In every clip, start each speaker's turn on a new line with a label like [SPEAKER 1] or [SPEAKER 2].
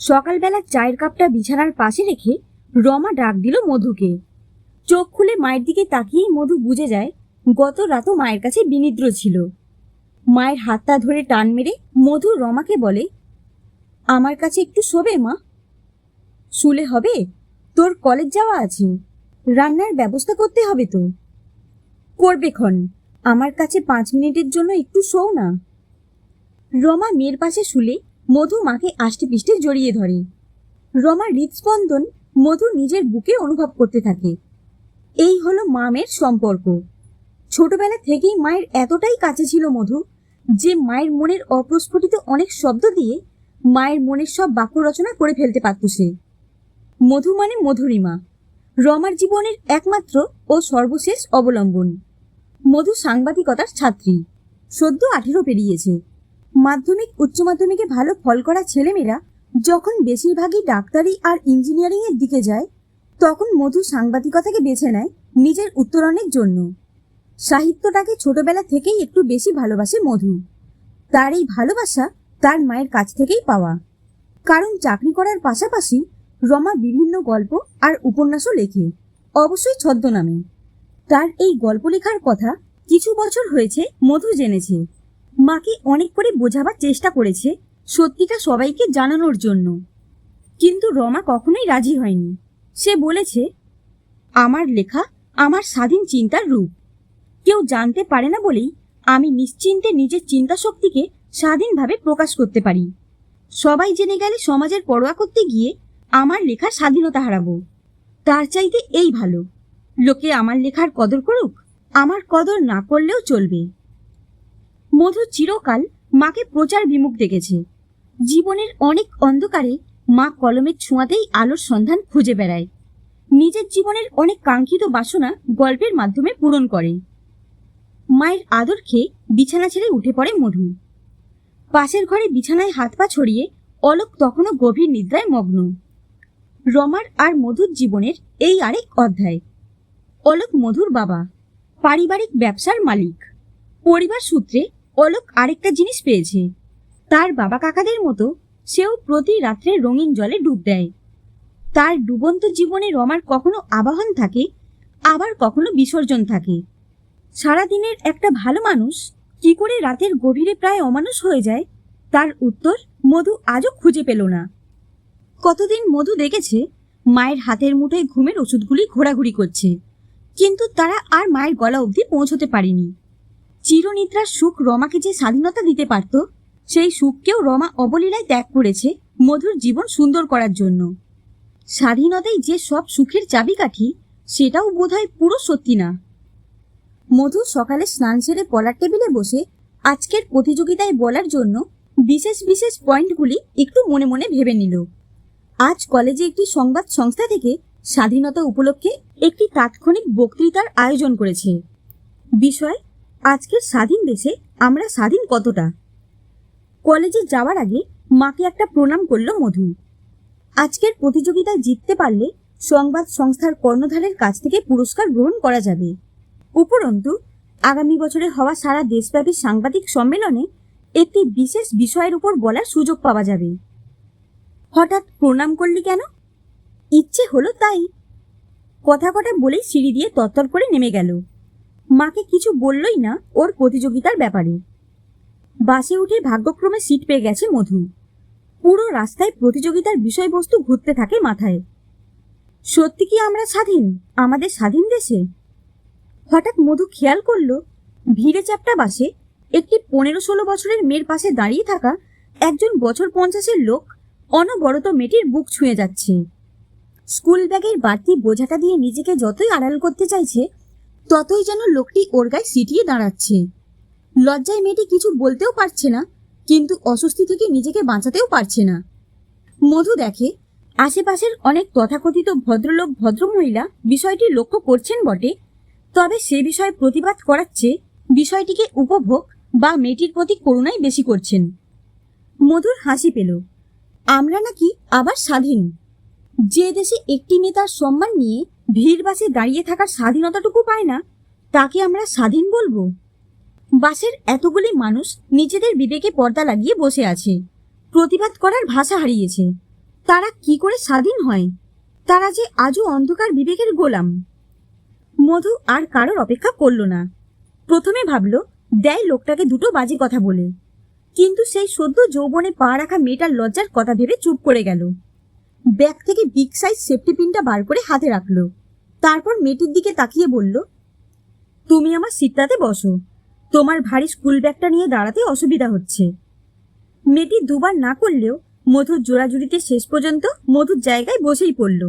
[SPEAKER 1] সকালবেলা চায়ের কাপটা বিছানার পাশে রেখে রমা ডাক দিল মধুকে। চোখ খুলে মায়ের দিকে তাকিয়েই মধু বুঝে যায়, গত রাতও মায়ের কাছে বিনিদ্র ছিল। মায়ের হাতটা ধরে টান মেরে মধু রমাকে বলে, আমার কাছে একটু শোবে, মা? শুলে হবে? তোর কলেজ যাওয়া আছে। রান্নার ব্যবস্থা করতে হবে তো। করবে ক্ষণ। আমার কাছে পাঁচ মিনিটের জন্য একটু শোও না। রমা মেয়ের পাশে শুলে মধু মাকে আষ্টে পিষ্টে জড়িয়ে ধরে। রমার হৃদস্পন্দন মধু নিজের বুকে অনুভব করতে থাকে। এই হলো মা মেয়ের সম্পর্ক। ছোটবেলা থেকেই মায়ের এতটাই কাছে ছিল মধু, যে মায়ের মনের অপ্রস্ফুটিত অনেক শব্দ দিয়ে মায়ের মনের সব বাক্য রচনা করে ফেলতে পারত সে। মধু মানে মধুরিমা। রমার জীবনের একমাত্র ও সর্বশেষ অবলম্বন। মধু সাংবাদিকতার ছাত্রী। সদ্য আঠেরো পেরিয়েছে। মাধ্যমিক, উচ্চ মাধ্যমিকে ভালো ফল করা ছেলেমেয়েরা যখন বেশিরভাগই ডাক্তারি আর ইঞ্জিনিয়ারিং এর দিকে যায়, তখন মধু সাংবাদিকতাকে বেছে নেয় নিজের উত্তরণের জন্য। সাহিত্যটাকে ছোটবেলা থেকেই একটু বেশি ভালোবাসে মধু। তার এই ভালোবাসা তার মায়ের কাছ থেকেই পাওয়া। কারণ চাকরি করার পাশাপাশি রমা বিভিন্ন গল্প আর উপন্যাসও লেখে, অবশ্যই ছদ্মনামে। তার এই গল্প লেখার কথা কিছু বছর হয়েছে মধু জেনেছে। মাকে অনেক করে বোঝাবার চেষ্টা করেছে সত্যিটা সবাইকে জানানোর জন্য। কিন্তু রমা কখনোই রাজি হয়নি। সে বলেছে, আমার লেখা আমার স্বাধীন চিন্তার রূপ। কেউ জানতে পারে না বলেই আমি নিশ্চিন্তে নিজের চিন্তা শক্তিকে স্বাধীনভাবে প্রকাশ করতে পারি। সবাই জেনে গেলে সমাজের পরোয়া করতে গিয়ে আমার লেখা স্বাধীনতা হারাবো। তার চাইতে এই ভালো। লোকে আমার লেখার কদর করুক, আমার কদর না করলেও চলবে। মধু চিরকাল মাকে প্রচার বিমুখ দেখেছে জীবনের অনেক অন্ধকারে মা কলমের ছোঁয়াতেই আলোর সন্ধান খুঁজে বেড়ায়। নিজের জীবনের অনেক কাঙ্ক্ষিত বাসনা গল্পের মাধ্যমে পূরণ করে। মায়ের আদর খেয়ে বিছানা ছেড়ে উঠে পড়ে মধু। পাশের ঘরে বিছানায় হাত পা ছড়িয়ে অলোক তখনও গভীর নিদ্রায় মগ্ন। রমার আর মধুর জীবনের এই আরেক অধ্যায়। অলোক মধুর বাবা, পারিবারিক ব্যবসার মালিক। পরিবার সূত্রে অলোক আরেকটা জিনিস পেয়েছে। তার বাবা কাকাদের মতো সেও প্রতি রাত্রে রঙিন জলে ডুব দেয়। তার ডুবন্ত জীবনে রমার কখনো আবাহন থাকে, আবার কখনো বিসর্জন থাকে। সারাদিনের একটা ভালো মানুষ কি করে রাতের গভীরে প্রায় অমানুষ হয়ে যায়, তার উত্তর মধু আজও খুঁজে পেল না। কতদিন মধু দেখেছে, মায়ের হাতের মুঠোয় ঘুমের ওষুধগুলি ঘোরাঘুরি করছে, কিন্তু তারা আর মায়ের গলা অবধি পৌঁছতে পারেনি। চিরনিদ্রার সুখ রমাকে যে স্বাধীনতা দিতে পারত, সেই সুখকেও রমা অবলীলায় ত্যাগ করেছে মধুর জীবন সুন্দর করার জন্য। স্বাধীনতাই যে সব সুখের চাবিকাঠি, সেটাও বোধহয় পুরো সত্যি না। মধু সকালে স্নান সেরে পড়ার টেবিলে বসে আজকের প্রতিযোগিতায় বলার জন্য বিশেষ বিশেষ পয়েন্টগুলি একটু মনে মনে ভেবে নিল। আজ কলেজে একটি সংবাদ সংস্থা থেকে স্বাধীনতা উপলক্ষে একটি তাৎক্ষণিক বক্তৃতার আয়োজন করেছে। বিষয় আজকের স্বাধীন দেশে আমরা স্বাধীন কতটা? কলেজে যাওয়ার আগে মাকে একটা প্রণাম করল মধু। আজকের প্রতিযোগিতায় জিততে পারলে সংবাদ সংস্থার কর্ণধারের কাছ থেকে পুরস্কার গ্রহণ করা যাবে। উপরন্তু, আগামী বছরে হওয়া সারা দেশব্যাপী সাংবাদিক সম্মেলনে একটি বিশেষ বিষয়ের উপর বলার সুযোগ পাওয়া যাবে। হঠাৎ প্রণাম করলি কেন? ইচ্ছে হলো তাই। কথা কটা বলেই সিঁড়ি দিয়ে তত্তর করে নেমে গেল। মাকে কিছু বললই না ওর প্রতিযোগিতার ব্যাপারে। বাসে উঠে ভাগ্যক্রমে সিট পেয়ে গেছে মধু। পুরো রাস্তায় প্রতিযোগিতার বিষয়বস্তু ঘুরতে থাকে মাথায়। সত্যি কি আমরা স্বাধীন? আমাদের স্বাধীন দেশে? হঠাৎ মধু খেয়াল করল, ভিড়ে চাপটা বাসে একটি পনেরো ষোলো বছরের মেয়ের পাশে দাঁড়িয়ে থাকা একজন বছর পঞ্চাশের লোক অনবরত মেয়েটির বুক ছুঁয়ে যাচ্ছে। স্কুল ব্যাগের বাড়তি বোঝাটা দিয়ে নিজেকে যতই আড়াল করতে চাইছে ততই যেন লোকটি ওর গায়ে সিটিয়ে দাঁড়াচ্ছে। লজ্জায় মেয়েটি কিছু বলতেও পারছে না, কিন্তু অস্বস্তি থেকে নিজেকে বাঁচাতেও পারছে না। মধু দেখে, আশেপাশের অনেক তথাকথিত ভদ্রলোক ভদ্রমহিলা বিষয়টি লক্ষ্য করছেন বটে, তবে সে বিষয়ে প্রতিবাদ করাচ্ছে বিষয়টিকে উপভোগ বা মেয়েটির প্রতি করুণাই বেশি করছেন। মধুর হাসি পেল, আমরা নাকি আবার স্বাধীন। যে দেশে একটি মেয়ে তার সম্মান নিয়ে ভিড় বাসে দাঁড়িয়ে থাকার স্বাধীনতাটুকু পায় না, তাকে আমরা স্বাধীন বলব? বাসের এতগুলি মানুষ নিজেদের বিবেকে পর্দা লাগিয়ে বসে আছে, প্রতিবাদ করার ভাষা হারিয়েছে। তারা কি করে স্বাধীন হয়? তারা যে আজও অন্ধকার বিবেকের গোলাম। মধু আর কারোর অপেক্ষা করল না। প্রথমে ভাবল, দেয় লোকটাকে দুটো বাজে কথা বলে। কিন্তু সেই সদ্য যৌবনে পা রাখা মেয়েটার লজ্জার কথা ভেবে চুপ করে গেল। ব্যাগ থেকে বিগ সাইজ সেফটি পিনটা বার করে হাতে রাখল। তারপর মেয়েটির দিকে তাকিয়ে বলল, তুমি আমার সিটটাতে বসো। তোমার ভারী স্কুল ব্যাগটা নিয়ে দাঁড়াতে অসুবিধা হচ্ছে মেয়েটি দুবার না করলেও মধুর জোড়াজুড়িতে শেষ পর্যন্ত মধুর জায়গায় বসেই পড়ল।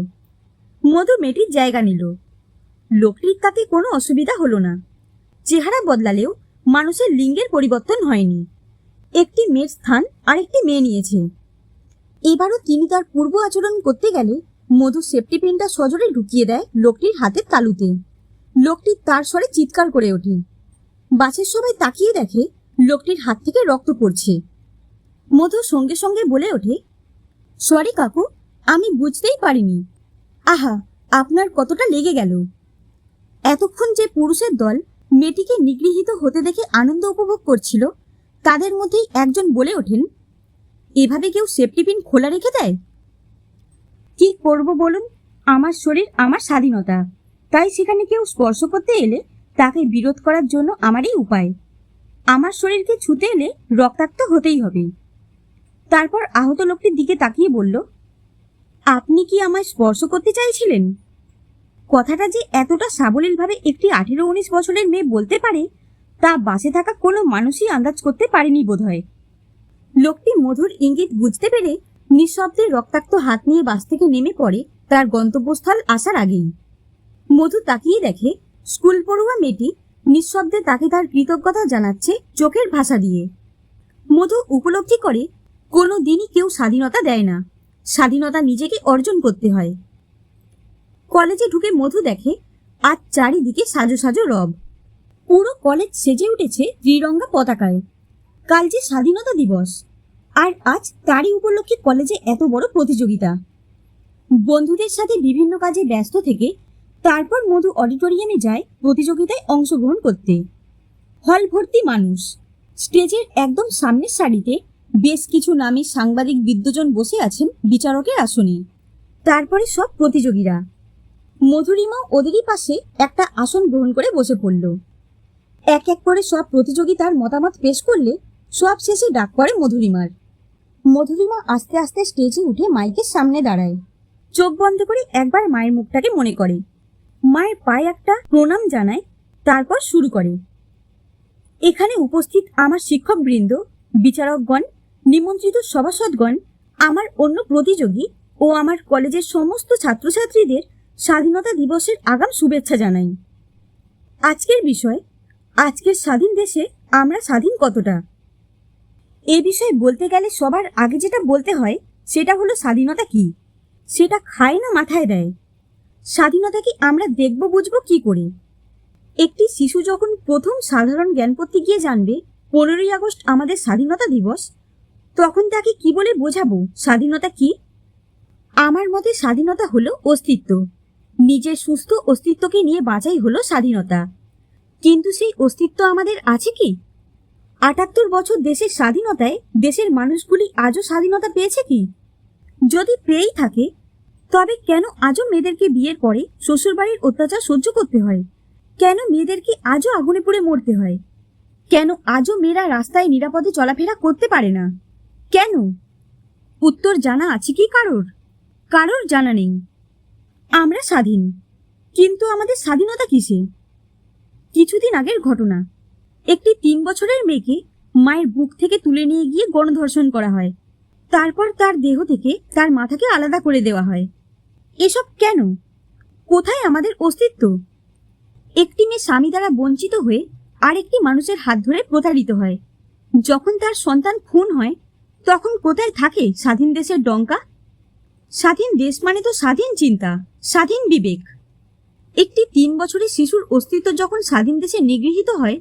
[SPEAKER 1] মধু মেয়েটির জায়গা নিল। লোকটির তাতে কোনো অসুবিধা হলো না। চেহারা বদলালেও মানুষের লিঙ্গের পরিবর্তন হয়নি। একটি মেয়ের স্থান আরেকটি মেয়ে নিয়েছে। এবারও তিনি তার পূর্ব আচরণ করতে গেলে মধু সেফটি পিনটা সজোরে ঢুকিয়ে দেয় লোকটির হাতের তালুতে। লোকটি তার স্বরে চিৎকার করে ওঠে। বাসের সবাই তাকিয়ে দেখে লোকটির হাত থেকে রক্ত পড়ছে। মধু সঙ্গে সঙ্গে বলে ওঠে সরি কাকু, আমি বুঝতেই পারিনি। আহা, আপনার কতটা লেগে গেল। এতক্ষণ যে পুরুষের দল মেয়েটিকে নিগৃহীত হতে দেখে আনন্দ উপভোগ করছিল, তাদের মধ্যেই একজন বলে ওঠেন, এভাবে কেউ সেফটি পিন খোলা রেখে দেয়? কি করব বলুন? আমার শরীর, আমার স্বাধীনতা। তাই সেখানে কেউ স্পর্শ করতে এলে তাকে বিরোধ করার জন্য আমারই উপায়। আমার শরীরকে ছুতে এলে রক্তাক্ত হতেই হবে। তারপর আহত লোকটির দিকে তাকিয়ে বলল, আপনি কি আমায় স্পর্শ করতে চাইছিলেন? কথাটা যে এতটা সাবলীলভাবে একটি আঠেরো উনিশ বছরের মেয়ে বলতে পারে, তা বাসে থাকা কোনো মানুষই আন্দাজ করতে পারেনি বোধহয়। লোকটি মধুর ইঙ্গিত বুঝতে পেরে নিঃশব্দে রক্তাক্ত হাত নিয়ে বাস থেকে নেমে পড়ে তার গন্তব্যস্থল আসার আগেই। মধু তাকিয়ে দেখে, স্কুল পড়ুয়া মেয়েটি নিঃশব্দে তাকে তার কৃতজ্ঞতা জানাচ্ছে চোখের ভাষা দিয়ে। মধু উপলব্ধি করে কোনো দিনই কেউ স্বাধীনতা দেয় না। স্বাধীনতা নিজেকে অর্জন করতে হয়। কলেজে ঢুকে মধু দেখে আজ চারিদিকে সাজো সাজো রব। পুরো কলেজ সেজে উঠেছে ত্রিরঙ্গা পতাকায়। কাল যে স্বাধীনতা দিবস। আর আজ তারই উপলক্ষে কলেজে এত বড় প্রতিযোগিতা। বন্ধুদের সাথে বিভিন্ন কাজে ব্যস্ত থেকে তারপর মধু অডিটোরিয়ামে যায় প্রতিযোগিতায় অংশগ্রহণ করতে। হল ভর্তি মানুষ। স্টেজের একদম সামনের সারিতে বেশ কিছু নামী সাংবাদিক বিদ্যজন বসে আছেন বিচারকের আসনে। তারপরে সব প্রতিযোগীরা। মধুরিমা ওদেরই পাশে একটা আসন গ্রহণ করে বসে পড়ল। এক এক করে সব প্রতিযোগিতার মতামত পেশ করলে সব শেষে ডাক পড়ে মধুরিমার। মধুরিমা আস্তে আস্তে স্টেজে উঠে মাইকের সামনে দাঁড়ায়। চোখ বন্ধ করে একবার মায়ের মুখটাকে মনে করে। মায়ের পায়ে একটা প্রণাম জানায়, তারপর শুরু করে। এখানে উপস্থিত আমার শিক্ষকবৃন্দ, বিচারকগণ, নিমন্ত্রিত সভাসদগণ, আমার অন্য প্রতিযোগী ও আমার কলেজের সমস্ত ছাত্রছাত্রীদের স্বাধীনতা দিবসের আগাম শুভেচ্ছা জানাই। আজকের বিষয়, আজকের স্বাধীন দেশে আমরা স্বাধীন কতটা? এ বিষয়ে বলতে গেলে সবার আগে যেটা বলতে হয়, সেটা হলো স্বাধীনতা কি? সেটা খায় না মাথায় দেয়? স্বাধীনতা কি আমরা দেখব, বুঝব, কি করে? একটি শিশু যখন প্রথম সাধারণ জ্ঞান পড়তে গিয়ে জানবে, পনেরোই আগস্ট আমাদের স্বাধীনতা দিবস, তখন তাকে কি বলে বোঝাবো? স্বাধীনতা কি? আমার মতে স্বাধীনতা হলো অস্তিত্ব। নিজের সুস্থ অস্তিত্বকে নিয়ে বাঁচাই হলো স্বাধীনতা। কিন্তু সেই অস্তিত্ব আমাদের আছে কি? আটাত্তর বছর দেশের স্বাধীনতায় দেশের মানুষগুলি আজও স্বাধীনতা পেয়েছে কি? যদি পেয়েই থাকে, তবে কেন আজও মেয়েদেরকে বিয়ের পরে শ্বশুরবাড়ির অত্যাচার সহ্য করতে হয়? কেন মেয়েদেরকে আজও আগুনে পুড়ে মরতে হয়? কেন আজও মেয়েরা রাস্তায় নিরাপদে চলাফেরা করতে পারে না? কেন? উত্তর জানা আছে কি কারোর? কারোর জানা নেই। আমরা স্বাধীন, কিন্তু আমাদের স্বাধীনতা কিসে? কিছুদিন আগের ঘটনা। একটি তিন বছরের মেয়েকে মায়ের বুক থেকে তুলে নিয়ে গিয়ে গণধর্ষণ করা হয়। তারপর তার দেহ থেকে তার মাথাকে আলাদা করে দেওয়া হয়। এসব কেন? কোথায় আমাদের অস্তিত্ব? একটি মেয়ে স্বামী দ্বারা বঞ্চিত হয়ে আরেকটি মানুষের হাত ধরে প্রতারিত হয়। যখন তার সন্তান খুন হয়, তখন কোথায় থাকে স্বাধীন দেশের ডঙ্কা? স্বাধীন দেশ মানে তো স্বাধীন চিন্তা, স্বাধীন বিবেক। একটি তিন বছরের শিশুর অস্তিত্ব যখন স্বাধীন দেশে নিগৃহীত হয়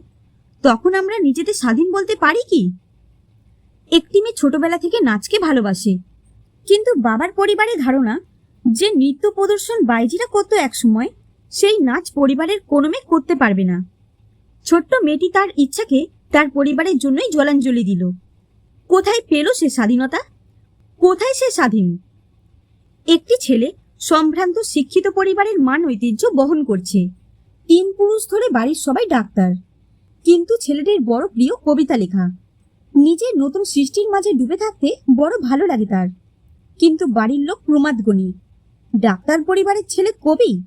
[SPEAKER 1] তখন আমরা নিজেদের স্বাধীন বলতে পারি কি? একটি মেয়ে ছোটবেলা থেকে নাচকে ভালোবাসে। কিন্তু বাবার পরিবারের ধারণা, যে নৃত্য প্রদর্শন বাইজিরা করতো একসময়, সেই নাচ পরিবারের কোনো মেয়ে করতে পারবে না। ছোট্ট মেয়েটি তার ইচ্ছাকে তার পরিবারের জন্যই জলাঞ্জলি দিল। কোথায় পেল সে স্বাধীনতা? কোথায় সে স্বাধীন? একটি ছেলে সম্ভ্রান্ত শিক্ষিত পরিবারের মান ঐতিহ্য বহন করছে। তিন পুরুষ ধরে বাড়ির সবাই ডাক্তার। কিন্তু ছেলেটির বড় প্রিয় কবিতা লেখা। নিজের নতুন সৃষ্টির মাঝে ডুবে থাকতে বড় ভালো লাগে তার। কিন্তু বাড়ির লোক প্রমাদগণী ডাক্তার পরিবারের ছেলে কবি?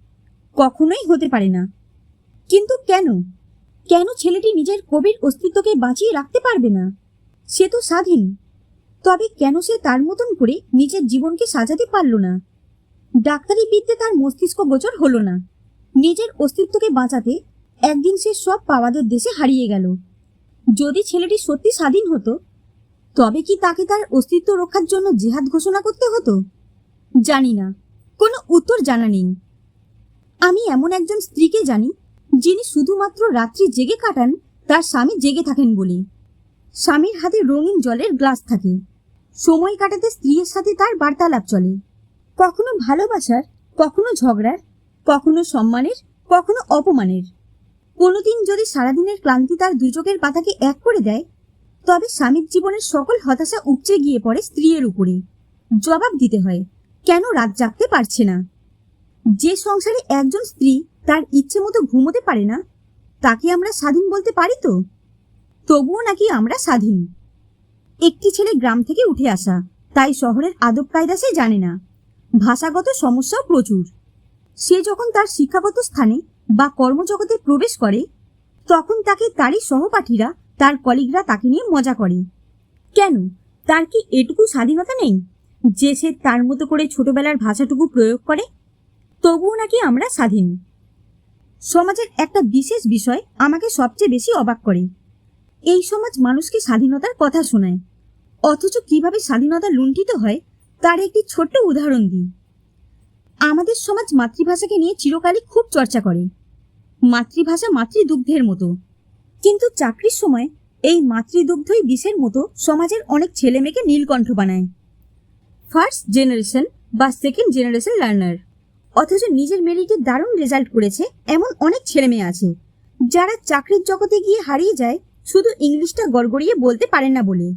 [SPEAKER 1] কখনোই হতে পারে না। কিন্তু কেন? কেন ছেলেটি নিজের কবির অস্তিত্বকে বাঁচিয়ে রাখতে পারবে না? সে তো স্বাধীন। তবে কেন সে তার মতন করে নিজের জীবনকে সাজাতে পারল না? ডাক্তারি বিদ্যে তার মস্তিষ্ক গোচর হলো না। নিজের অস্তিত্বকে বাঁচাতে একদিন সে সব পাওয়াদের দেশে হারিয়ে গেল। যদি ছেলেটি সত্যি স্বাধীন হতো, তবে কি তাকে তার অস্তিত্ব রক্ষার জন্য জেহাদ ঘোষণা করতে হতো? জানি না। কোনো উত্তর জানা নেই। আমি এমন একজন স্ত্রীকে জানি, যিনি শুধুমাত্র রাত্রি জেগে কাটান, তার স্বামী জেগে থাকেন বলে। স্বামীর হাতে রঙিন জলের গ্লাস থাকে। সময় কাটাতে স্ত্রীর সাথে তার বার্তালাপ চলে। কখনো ভালোবাসার, কখনো ঝগড়ার, কখনো সম্মানের, কখনো অপমানের। কোনোদিন যদি সারাদিনের ক্লান্তি তার দুচোখের পাতাকে এক করে দেয়, তবে স্বামীর জীবনের সকল হতাশা উপচে গিয়ে পড়ে স্ত্রীর উপরে জবাব দিতে হয়, কেন রাত জাগতে পারছে না? যে সংসারে একজন স্ত্রী তার ইচ্ছে মতো ঘুমোতে পারে না, তাকে আমরা স্বাধীন বলতে পারি তো? তবুও নাকি আমরা স্বাধীন? একটি ছেলে গ্রাম থেকে উঠে আসা, তাই শহরের আদব কায়দা সে জানে না। ভাষাগত সমস্যাও প্রচুর। সে যখন তার শিক্ষাগত স্থানে বা কর্মজগতে প্রবেশ করে, তখন তাকে তারই সহপাঠীরা তার কলিগরা তাকে নিয়ে মজা করে। কেন? তার কি এটুকু স্বাধীনতা নেই? যে সে তার মতো করে ছোটবেলার ভাষাটুকু প্রয়োগ করে, তবুও নাকি আমরা স্বাধীন? সমাজের একটা বিশেষ বিষয় আমাকে সবচেয়ে বেশি অবাক করে। এই সমাজ মানুষকে স্বাধীনতার কথা শোনায়। অথচ কীভাবে স্বাধীনতা লুণ্ঠিত হয়, তার একটি ছোট্ট উদাহরণ দিই। আমাদের সমাজ মাতৃভাষাকে নিয়ে চিরকালই খুব চর্চা করে। মাতৃভাষা মাতৃদুগ্ধের মতো। কিন্তু চাকরির সময় এই মাতৃদুগ্ধই বিষের মতো সমাজের অনেক ছেলে মেয়েকে নীলকণ্ঠ বানায়। ফার্স্ট জেনারেশন বা সেকেন্ড জেনারেশন লার্নার অথচ নিজের মেরিটে দারুণ রেজাল্ট করেছে এমন অনেক ছেলে মেয়ে আছে, যারা চাকরির জগতে গিয়ে হারিয়ে যায় শুধু ইংলিশটা গড়গড়িয়ে বলতে পারে না বলে।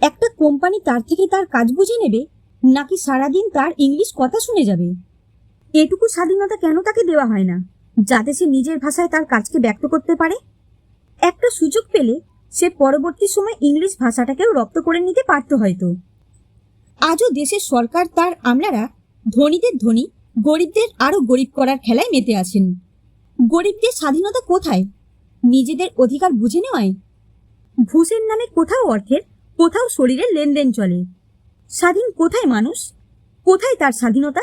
[SPEAKER 1] একটা কোম্পানি তার থেকে তার কাজ বুঝে নেবে, নাকি সারাদিন তার ইংলিশ কথা শুনে যাবে? এটুকু স্বাধীনতা কেন তাকে দেওয়া হয় না? যাতে সে নিজের ভাষায় তার কাজকে ব্যক্ত করতে পারে। একটা সুযোগ পেলে সে পরবর্তী সময় ইংলিশ ভাষাটাকেও রপ্ত করে নিতে পারত হয়তো। আজও দেশের সরকার তার আমলারা ধনীদের ধনী, গরিবদের আরও গরিব করার খেলায় মেতে আছেন। গরিবদের স্বাধীনতা কোথায়? নিজেদের অধিকার বুঝে নেওয়ায়? ঘুষের নামে কোথাও অর্থের, কোথাও শরীরের লেনদেন চলে। স্বাধীন কোথায় মানুষ? কোথায় তার স্বাধীনতা?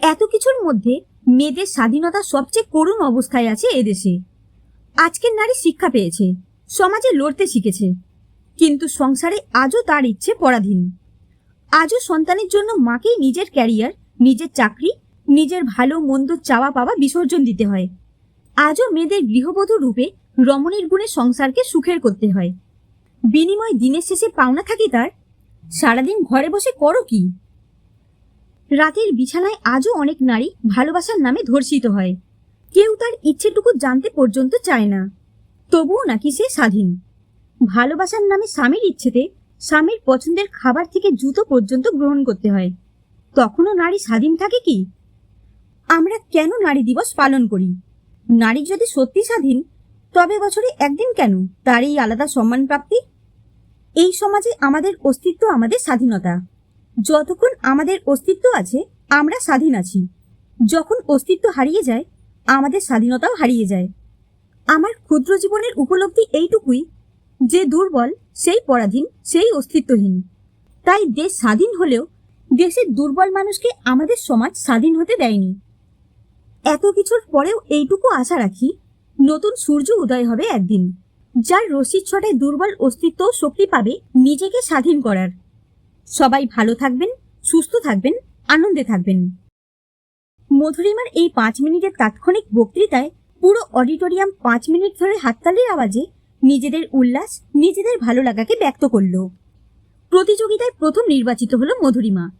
[SPEAKER 1] এত কিছুর মধ্যে মেয়েদের স্বাধীনতা সবচেয়ে করুণ অবস্থায় আছে এদেশে আজকের নারী শিক্ষা পেয়েছে, সমাজে লড়তে শিখেছে, কিন্তু সংসারে আজও তার ইচ্ছে পরাধীন। আজও সন্তানের জন্য মাকেই নিজের ক্যারিয়ার, নিজের চাকরি, নিজের ভালো মন্দ চাওয়া পাওয়া বিসর্জন দিতে হয়। আজও মেয়েদের গৃহবধূ রূপে রমণীর গুণে সংসারকে সুখের করতে হয়। বিনিময় দিনের শেষে পাওনা থাকি তার, সারাদিন ঘরে বসে করো কি? রাতের বিছানায় আজও অনেক নারী ভালোবাসার নামে ধর্ষিত হয়। কেউ তার ইচ্ছেটুকু জানতে পর্যন্ত চায় না। তবুও নাকি সে স্বাধীন। ভালোবাসার নামে স্বামীর ইচ্ছেতে স্বামীর পছন্দের খাবার থেকে জুতো পর্যন্ত গ্রহণ করতে হয়। তখনও নারী স্বাধীন থাকে কি? আমরা কেন নারী দিবস পালন করি? নারী যদি সত্যি স্বাধীন, তবে বছরে একদিন কেন তার এই আলাদা সম্মান প্রাপ্তি এই সমাজে আমাদের অস্তিত্ব আমাদের স্বাধীনতা। যতক্ষণ আমাদের অস্তিত্ব আছে, আমরা স্বাধীন আছি। যখন অস্তিত্ব হারিয়ে যায়, আমাদের স্বাধীনতাও হারিয়ে যায়। আমার ক্ষুদ্র জীবনের উপলব্ধি এইটুকুই যে দুর্বল সেই পরাধীন, সেই অস্তিত্বহীন। তাই দেশ স্বাধীন হলেও দেশের দুর্বল মানুষকে আমাদের সমাজ স্বাধীন হতে দেয়নি। এত কিছুর পরেও এইটুকু আশা রাখি, নতুন সূর্য উদয় হবে একদিন, যার রশিদ ছটায় দুর্বল অস্তিত্ব শক্তি পাবে নিজেকে স্বাধীন করার। সবাই ভালো থাকবেন, সুস্থ থাকবেন, আনন্দে থাকবেন। মধুরিমার এই পাঁচ মিনিটের তাৎক্ষণিক বক্তৃতায় পুরো অডিটোরিয়াম পাঁচ মিনিট ধরে হাততালির আওয়াজে নিজেদের উল্লাস, নিজেদের ভালো লাগাকে ব্যক্ত করল। প্রতিযোগিতায় প্রথম নির্বাচিত হলো মধুরিমা।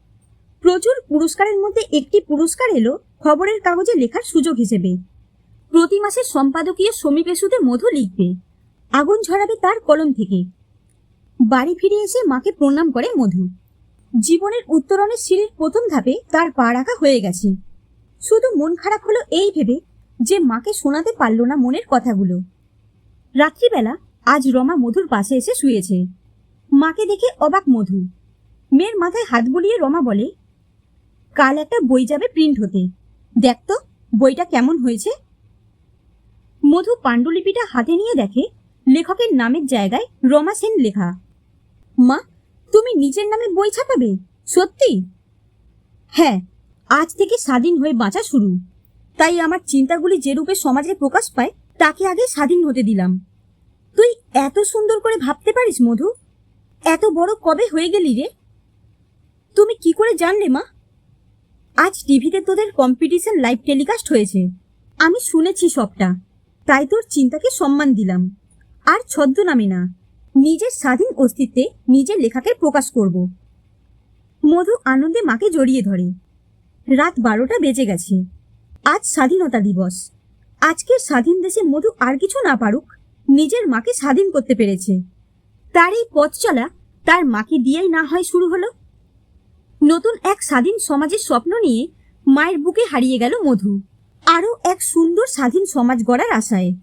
[SPEAKER 1] প্রচুর পুরস্কারের মধ্যে একটি পুরস্কার এলো খবরের কাগজে লেখার সুযোগ হিসেবে। প্রতি মাসের সম্পাদকীয় সমীপেশুতে মধু লিখবে। আগুন ঝরাবে তার কলম থেকে। বাড়ি ফিরে এসে মাকে প্রণাম করে মধু। জীবনের উত্তরণের সিঁড়ির প্রথম ধাপে তার পা রাখা হয়ে গেছে। শুধু মন খারাপ হলো এই ভেবে যে মাকে শোনাতে পারল না মনের কথাগুলো। রাত্রিবেলা আজ রমা মধুর পাশে এসে শুয়েছে। মাকে দেখে অবাক মধু। মেয়ের মাথায় হাত বুলিয়ে রমা বলে, কাল একটা বই যাবে প্রিন্ট হতে। দেখ তো, বইটা কেমন হয়েছে? মধু পাণ্ডুলিপিটা হাতে নিয়ে দেখে লেখকের নামের জায়গায় রমা সেন লেখা। মা, তুমি নিজের নামে বই ছাপাবে? সত্যি? হ্যাঁ আজ থেকে স্বাধীন হয়ে বাঁচা শুরু। তাই আমার চিন্তাগুলি যে রূপে সমাজে প্রকাশ পায়, তাকে আগে স্বাধীন হতে দিলাম। তুই এত সুন্দর করে ভাবতে পারিস, মধু। এত বড় কবে হয়ে গেলি রে? তুমি কি করে জানলে, মা? আজ টিভিতে তোদের কম্পিটিশন লাইভ টেলিকাস্ট হয়েছে। আমি শুনেছি সবটা। তাই তোর চিন্তাকে সম্মান দিলাম। আর ছদ্মনামে না। নিজের স্বাধীন অস্তিত্বে নিজের লেখাকে প্রকাশ করব। মধু আনন্দে মাকে জড়িয়ে ধরে। রাত বারোটা বেজে গেছে। আজ স্বাধীনতা দিবস। আজকের স্বাধীন দেশে মধু আর কিছু না পারুক, নিজের মাকে স্বাধীন করতে পেরেছে। তার এই পথ চলা তার মাকে দিয়েই না হয় শুরু হলো। নতুন এক স্বাধীন সমাজের স্বপ্ন নিয়ে মায়ের বুকে হারিয়ে গেল মধু। আরও এক সুন্দর স্বাধীন সমাজ গড়ার আশায়।